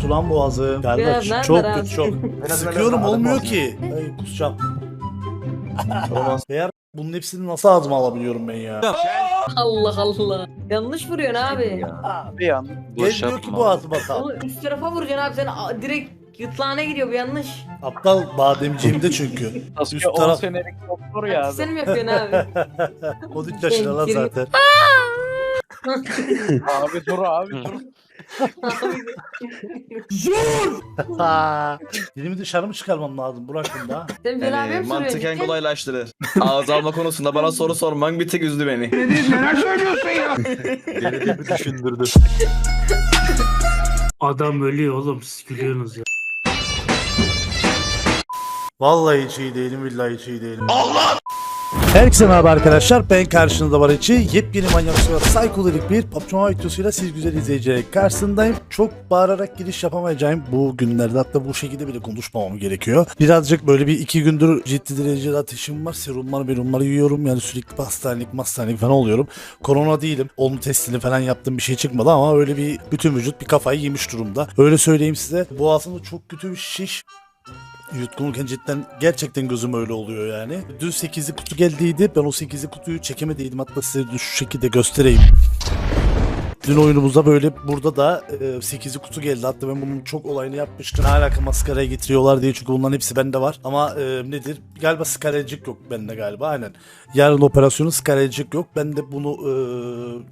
kötü lan boğazı. Biraz Kardeş nerede çok abi? kötü çok. Sıkıyorum olmuyor ki. Ay kusacağım. Olmaz. Eğer bunun hepsini nasıl ağzıma alabiliyorum ben ya? Allah Allah. Yanlış vuruyorsun abi. Bir an. Gelmiyor ki boğazıma tam. Oğlum üst tarafa vuracaksın abi sen a- direkt gırtlağına gidiyor bu yanlış. Aptal bademciğimde çünkü. Üst 10 taraf- senelik doktor ya. Sen mi yapıyorsun abi? 13 yaşında lan zaten. Abi dur abi dur. Dilimi dışarı mı çıkarmam lazım Burak bunda? sen Yani mi mantıken kolaylaştırır. Ağız alma konusunda bana soru sorman bir tek üzdü beni. Beni de bir düşündürdü. Adam ölüyor oğlum siz gülüyorsunuz ya. Vallahi hiç iyi değilim, billahi hiç iyi değilim. Herkese merhaba arkadaşlar. Ben karşınızda var içi. Yepyeni manyak sular psikodelik bir PUBG videosuyla siz güzel izleyiciler karşısındayım. Çok bağırarak giriş yapamayacağım bu günlerde. Hatta bu şekilde bile konuşmamam gerekiyor. Birazcık böyle bir iki gündür ciddi derecede ateşim var. Serumlar merumları yiyorum. Yani sürekli hastanelik hastanelik falan oluyorum. Korona değilim. Onun testini falan yaptığım bir şey çıkmadı ama öyle bir bütün vücut bir kafayı yemiş durumda. Öyle söyleyeyim size. Boğazımda çok kötü bir şiş Yutkunurken cidden gerçekten gözüm öyle oluyor yani. Dün 8'li kutu geldiydi. Ben o 8'li kutuyu çekemediydim. Hatta size şu şekilde göstereyim. Dün oyunumuzda böyle burada da e, 8'li kutu geldi. Hatta ben bunun çok olayını yapmıştım. Ne alaka maskaraya getiriyorlar diye çünkü bunların hepsi bende var. Ama e, nedir? Galiba skarecik yok bende galiba aynen. Yarın operasyonu skarecik yok. Ben de bunu e,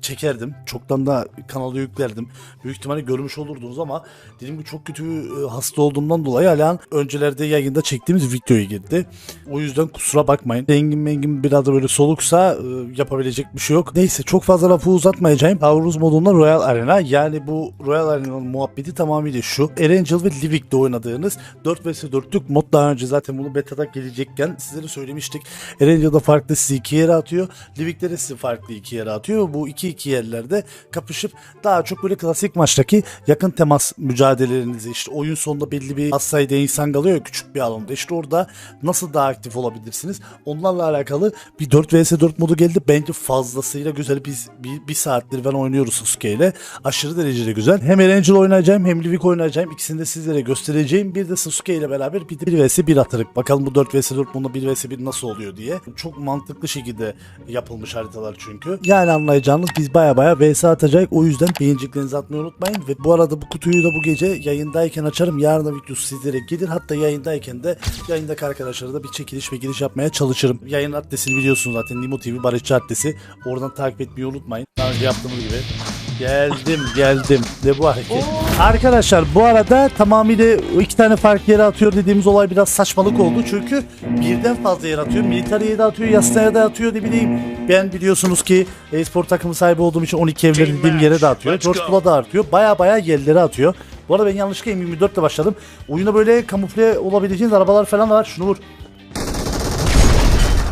çekerdim. Çoktan da kanala yüklerdim. Büyük ihtimalle görmüş olurdunuz ama dediğim gibi çok kötü e, hasta olduğumdan dolayı hala öncelerde yayında çektiğimiz videoya girdi. O yüzden kusura bakmayın. Rengim mengim biraz da böyle soluksa e, yapabilecek bir şey yok. Neyse çok fazla lafı uzatmayacağım. Taurus modunda Royal Arena yani bu Royal Arena'nın muhabbeti tamamıyla şu. Erangel ve Livik'te oynadığınız 4 vs 4'lük mod daha önce zaten bunu beta'da gelecekken sizlere söylemiştik. Erangel'da farklı sizi iki yere atıyor. Livik'te de sizi farklı iki yere atıyor. Bu iki iki yerlerde kapışıp daha çok böyle klasik maçtaki yakın temas mücadelelerinizi işte oyun sonunda belli bir az sayıda insan kalıyor küçük bir alanda. İşte orada nasıl daha aktif olabilirsiniz? Onlarla alakalı bir 4 vs 4 modu geldi. Bence fazlasıyla güzel. Biz bir, bir saattir ben oynuyoruz İle. Aşırı derecede güzel. Hem Erangel oynayacağım hem Livik oynayacağım. İkisini de sizlere göstereceğim. Bir de Sasuke ile beraber bir de 1 vs 1 atırık. Bakalım bu 4 vs 4 bunda 1 vs 1 nasıl oluyor diye. Çok mantıklı şekilde yapılmış haritalar çünkü. Yani anlayacağınız biz baya baya vs atacak. O yüzden beğeniciklerinizi atmayı unutmayın. Ve bu arada bu kutuyu da bu gece yayındayken açarım. Yarın da videosu sizlere gelir. Hatta yayındayken de yayındaki arkadaşlara da bir çekiliş ve giriş yapmaya çalışırım. Yayın adresini biliyorsunuz zaten. Nimo TV Barışçı adresi. Oradan takip etmeyi unutmayın. Daha önce yaptığımız gibi. Geldim geldim. Ne bu hareket? Arkadaşlar bu arada tamamıyla iki tane farklı yere atıyor dediğimiz olay biraz saçmalık oldu. Çünkü birden fazla yer atıyor. Militariye de atıyor, yasaya da atıyor ne bileyim. Ben biliyorsunuz ki e-spor takımı sahibi olduğum için 12 evleri dediğim yere de atıyor. George Bull'a da atıyor. Baya baya yerlere atıyor. Bu arada ben yanlışlıkla M24 ile başladım. Oyuna böyle kamufle olabileceğiniz arabalar falan da var. Şunu vur.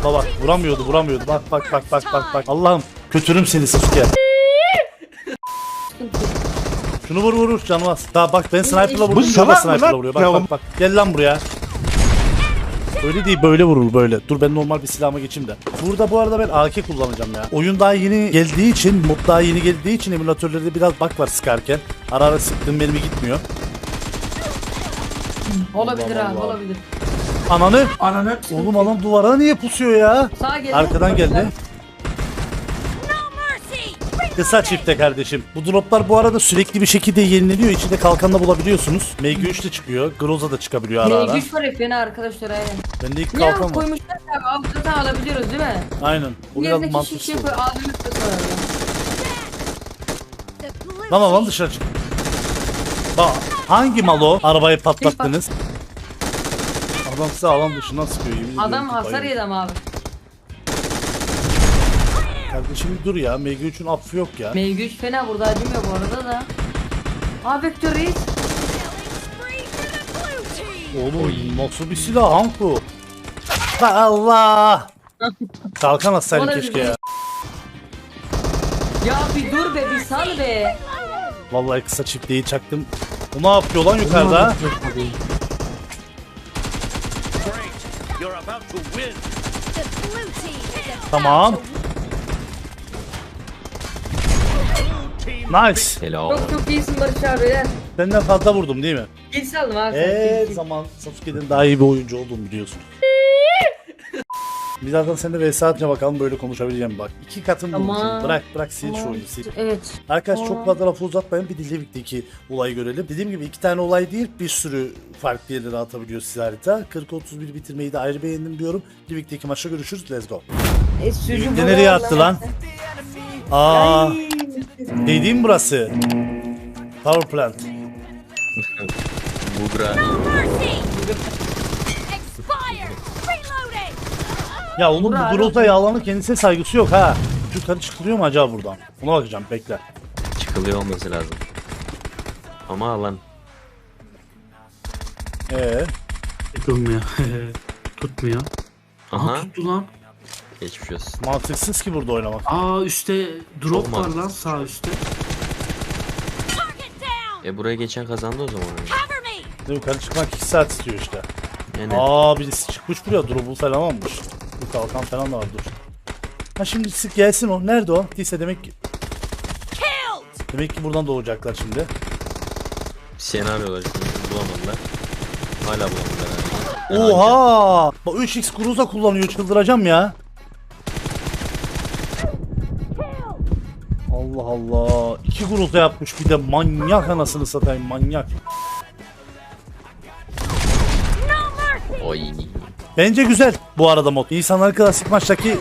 Bak bak vuramıyordu vuramıyordu. Bak bak bak bak bak bak. Allah'ım kötürüm seni Sasuke. Şunu vur vur vur canvaz. Daha bak ben sniper'la vurdum. Bu salak mı sniper'la lan? vuruyor. Bak Ya bak bak. Gel lan buraya. Öyle değil böyle vurul böyle. Dur ben normal bir silahıma geçeyim de. Burada bu arada ben AK kullanacağım ya. Oyun daha yeni geldiği için, mod daha yeni geldiği için emülatörlerde biraz bak var sıkarken. Ara ara sıktığım mermi gitmiyor. Olabilir Allah abi Allah. olabilir. Ananı. Ananı. Oğlum adam duvara niye pusuyor ya? Sağa geldi. Arkadan geldi. Kısa çifte kardeşim. Bu droplar bu arada sürekli bir şekilde yenileniyor. İçinde kalkanla bulabiliyorsunuz. MG3 de çıkıyor. Groza da çıkabiliyor ara ara. M3 var efendim arkadaşlar aynen. Bende ilk Niye kalkan var. koymuşlar ki abi? Zaten alabiliyoruz değil mi? Aynen. Bu biraz Yerindeki mantıksız. şişeyi koy de sonra. Tamam lan dışarı çık. Bak hangi mal o? Arabayı patlattınız. Adam size alan dışından sıkıyor yemin ediyorum Adam ki hasar bayılır. yedi ama abi. Kardeşim dur ya. MG3'ün affı yok ya. M3 fena burada acımıyor bu arada da. Aa Vektör Reis. Oğlum nasıl bir silah Hanku? Ha Allah! Kalkan atsaydın Bana keşke ya. Ya bir dur be bir sal be. Vallahi kısa çiftliği çaktım. Bu ne yapıyor lan yukarıda? Tamam. Nice. Çok çok iyisin Barış abi. ya. Senden fazla vurdum değil mi? Kill saldım abi. Kill. zaman Sasuke'den daha iyi bir oyuncu olduğumu biliyorsun. Birazdan seninle ve saatine bakalım böyle konuşabileceğim bak. İki katın Tamam. bulmuşsun. Bırak bırak sil şu oyunu sil. Evet. Arkadaş Tamam. çok fazla lafı uzatmayın bir Livik'teki olayı görelim. Dediğim gibi iki tane olay değil bir sürü farklı yerlere atabiliyor size harita. 40-31 bitirmeyi de ayrı beğendim diyorum. Livik'teki maçta görüşürüz. Let's go. E, sürücü nereye attı lan? Aa, Ay. Dediğim burası. Power plant. Bugra. Ya Bura, bu Groz'a yağlanır kendisine saygısı yok ha. Yukarı çıkılıyor mu acaba buradan? Ona bakacağım bekle. Çıkılıyor olması lazım. Ama alan Ee, Tutulmuyor. Tutmuyor. Aha Aha tuttu lan. Geçmiş olsun. mantıksız ki burada oynamak. Aa üstte drop var lan sağ üstte. E buraya geçen kazandı o zaman. Me! Ne yukarı çıkmak 2 saat istiyor işte. Yani Aa birisi çıkmış buraya drop'u falan almış. Bu kalkan falan da var dur. Ha şimdi sık gelsin o. Nerede o? Değilse demek ki demek ki buradan doğacaklar şimdi. senaryolar şimdi bulamadılar. Hala bulamadılar. Oha! Bak 3x Cruza kullanıyor çıldıracağım ya. Allah Allah. 2 Cruza yapmış bir de manyak anasını satayım manyak. Oy. Bence güzel bu arada mod. İnsanlar klasik maçtaki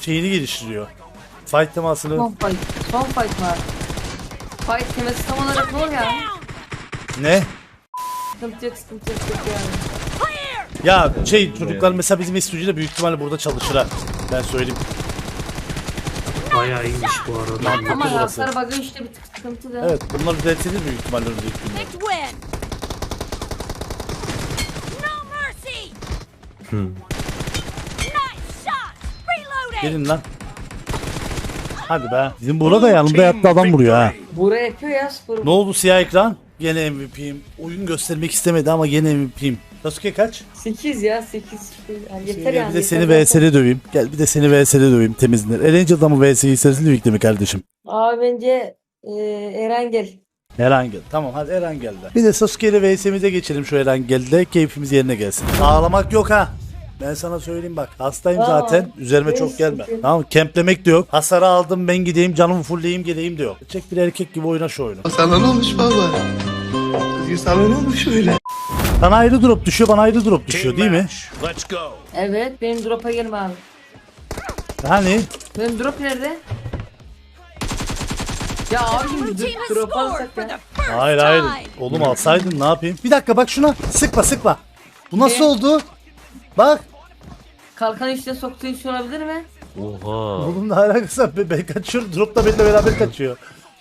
şeyini geliştiriyor. Fight temasını. Son fight. Son fight var. Fight temesi tam olarak ne oluyor ya? Ne? Sıkıntı yok sıkıntı yok yok yani. Clear! Ya şey çocuklar mesela bizim estüdyoda büyük ihtimalle burada çalışır ha. Ben söyleyeyim. Bayağı iyiymiş bu arada. Mantıklı Ama burası. bug'ı işte bir tık sıkıntı da. Evet bunlar düzeltilir büyük ihtimalle önümüzdeki günler. Win! No mercy! Nice shot! Reloading! Gelin lan. Hadi be. Bizim burada yanımda yattı adam vuruyor ha. Buraya yapıyor ya sporu. Ne oldu siyah ekran? Gene MVP'yim. Oyun göstermek istemedi ama gene MVP'yim. Sasuke kaç? 8 ya 8. Yani yeter Gel yani. bir de seni yeter VS'de döveyim. Gel bir de seni VS'de döveyim temizlenir. Erangel'da mı VS'yi istersin Livik'te mi kardeşim? Abi bence e, Eren gel. Erangel. Tamam hadi Erangel'de. Bir de Sasuke ile VS'mize geçelim şu Erangel'de. Keyfimiz yerine gelsin. Ağlamak yok ha. Ben sana söyleyeyim bak. Hastayım Aa, zaten. Üzerime neyse çok gelme. ki. Tamam kemplemek de yok. Hasarı aldım ben gideyim canımı fullleyeyim geleyim de yok. Çek bir erkek gibi oyna şu oyunu. Sana ne olmuş baba? Sana ne olmuş öyle? Sana ayrı drop düşüyor bana ayrı drop düşüyor değil mi? Evet benim drop'a gelme abi. Hani? Benim drop nerede? Ya has drop alsak ya. Hayır hayır. Oğlum alsaydın ne yapayım? Bir dakika bak şuna. Sıkma sıkma. Bu nasıl Ne? oldu? Bak. Kalkanı içine soktuğu için olabilir mi? Oha. Oğlum ne alakası var? Ben, ben kaçıyorum. Drop da benimle beraber kaçıyor.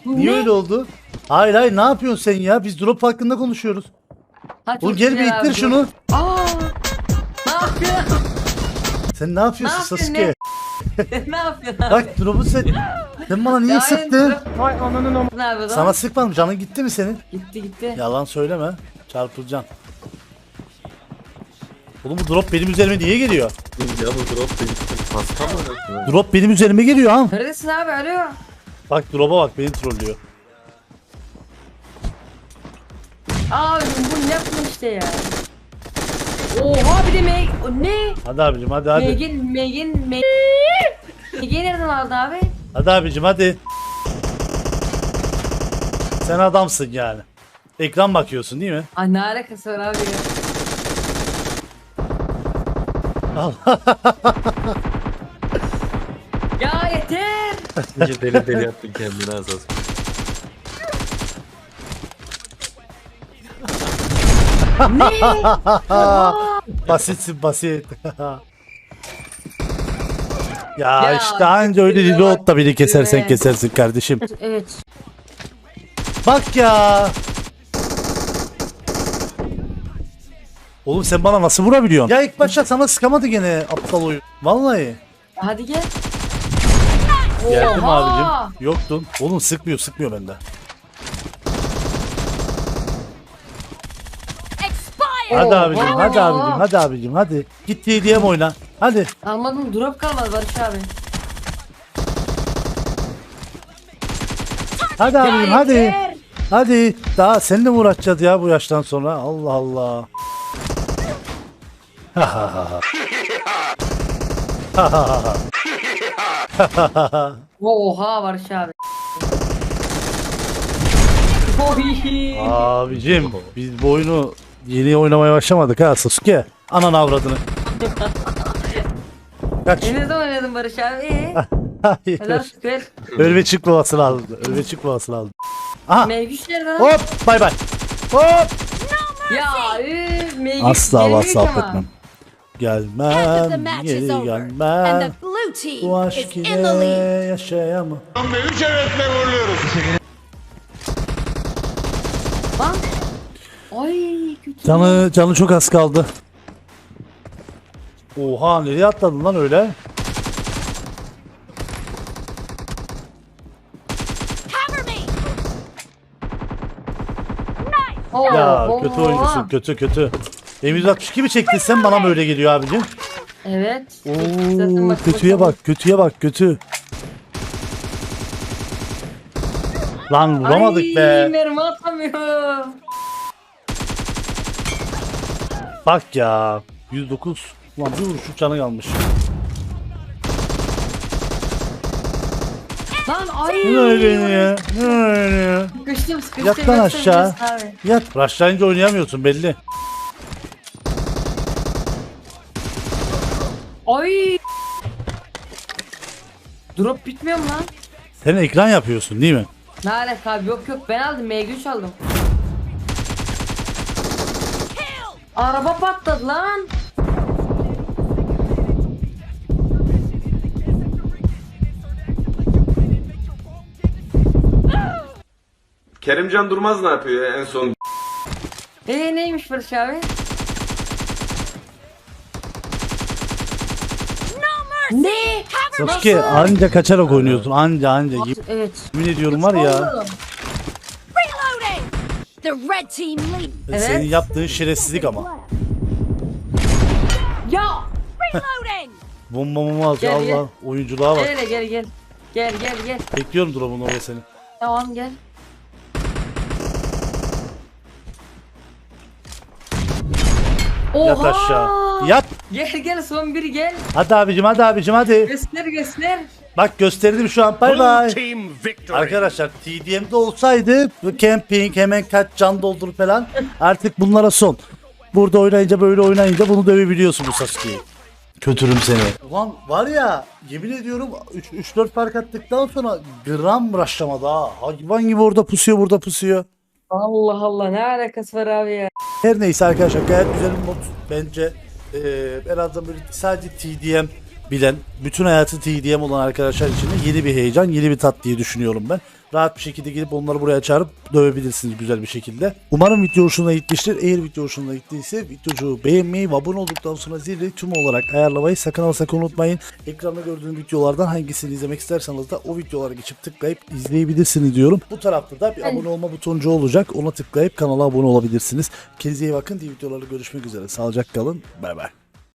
Niye öyle oldu? Hayır hayır ne yapıyorsun sen ya? Biz drop hakkında konuşuyoruz. Ha, Oğlum gel bir ittir şunu. Aa! Ne yapıyorsun? Sen ne yapıyorsun Ne yapıyorsun, Sasuke? ne yapıyorsun abi? Bak drop'u sen... Sen bana niye sıktın? drop- Ne yapıyorsun? Sana sıkmadım. Canın gitti mi senin? Gitti gitti. Yalan söyleme. Çarpılacaksın. Oğlum bu drop benim üzerime niye geliyor? Ya bu drop mı? orası? Drop benim üzerime geliyor ha. Neredesin abi alo? Bak drop'a bak beni trollüyor. Abi bu ne yaptın işte ya? Oha bir de Meg... Ne? Hadi abicim hadi hadi. Meg'in, Meg'in, Meg... Meg'i nereden aldın abi? Hadi abicim hadi. Sen adamsın yani. Ekran bakıyorsun değil mi? Ay ne alakası var abi ya? ya yeter. Deli deli yaptın kendine asas. Basitsin basit. ya, Ya, işte anca öyle reload da biri kesersen be. kesersin kardeşim. Evet. Bak ya. Oğlum sen bana nasıl vurabiliyorsun? Ya ilk başta sana sıkamadı gene aptal oyun. Vallahi. Hadi gel. Geldim Oha! abicim. Yoktun. Oğlum sıkmıyor sıkmıyor bende. Hadi abicim Oha! hadi abicim hadi abicim hadi. Git TDM oyna. Hadi. Almadım drop kalmadı Barış abi. Hadi abicim hadi. yeter. Hadi daha seninle mi uğraşacağız ya bu yaştan sonra? Allah Allah. Oha Barış abi. Oy. Abicim biz bu oyunu yeni oynamaya başlamadık ha Sasuke. Anan avradını. Kaç. E ne zaman oynadın Barış abi? Helal Hayır. şükür. Ölme çıkmaması lazım. Ölme çıkmaması lazım. Aha. Mevgüç nerede lan? Hop bay bay. Hop. Ya üf mevgüç Asla gelmiyor asla ama. affetmem. Half of the Gelmem, match geri is over, and the gelmem. blue Bu team is aşk in ile the lead. yaşayamam. Lan. Ay. Canı, canı çok az kaldı. Oha nereye atladın lan öyle? Oo, Ya oo. kötü oyuncusun kötü kötü. M162 mi çektin sen bana mı öyle geliyor abicim? Evet. Oo, bak- kötüye bak kötüye bak kötü. Lan vuramadık Ay, be. mermi atamıyorum. Bak ya. 109. Ulan bir vuruşluk canı kalmış. Lan ay. Ne öyle ya? Ne öyle ya? Sıkıştım sıkıştım. Yat lan yoksa aşağı. Yat. Rushlayınca oynayamıyorsun belli. Ay. Drop bitmiyor mu lan? Sen ekran yapıyorsun değil mi? Ne alaka abi yok yok ben aldım M3 aldım. Araba patladı lan. Kerimcan Durmaz ne yapıyor ya en son? Eee neymiş Barış abi? Ne? Sasuke anca kaçarak oynuyorsun. Anca anca. Evet. Yemin ediyorum var ya. Oğlum. Evet. Senin yaptığın şerefsizlik ama. Ya. Reloading. Bomba bomba atıyor Gel, gel. Allah. Oyunculuğa bak. Gel hele, gel gel. Gel gel gel. Bekliyorum drop'unu oraya seni. Tamam gel. Oha. Yat aşağı. Yat. Gel gel son biri gel. Hadi abicim hadi abicim hadi. Göster göster. Bak gösterdim şu an. Bay bay. Arkadaşlar TDM'de olsaydı bu camping hemen kaç can doldur falan artık bunlara son. Burada oynayınca böyle oynayınca bunu dövebiliyorsun bu Sasuke'yi. Kötürüm seni. Ulan var ya yemin ediyorum 3-4 fark attıktan sonra gram rushlamadı ha. Hayvan gibi orada pusuyor burada pusuyor. Allah Allah ne alakası var abi ya. Her neyse arkadaşlar gayet güzel bir mod bence. Ee, en azından böyle sadece TDM bilen, bütün hayatı TDM olan arkadaşlar için de yeni bir heyecan, yeni bir tat diye düşünüyorum ben. Rahat bir şekilde gelip onları buraya çağırıp dövebilirsiniz güzel bir şekilde. Umarım video hoşuna gitmiştir. Eğer video hoşuna gittiyse videocu beğenmeyi ve abone olduktan sonra zili tüm olarak ayarlamayı sakın ama sakın unutmayın. Ekranda gördüğünüz videolardan hangisini izlemek isterseniz de o videolara geçip tıklayıp izleyebilirsiniz diyorum. Bu tarafta da bir abone olma butoncu olacak. Ona tıklayıp kanala abone olabilirsiniz. Kendinize iyi bakın. Diğer videolarda görüşmek üzere. Sağlıcakla kalın. Bay bay.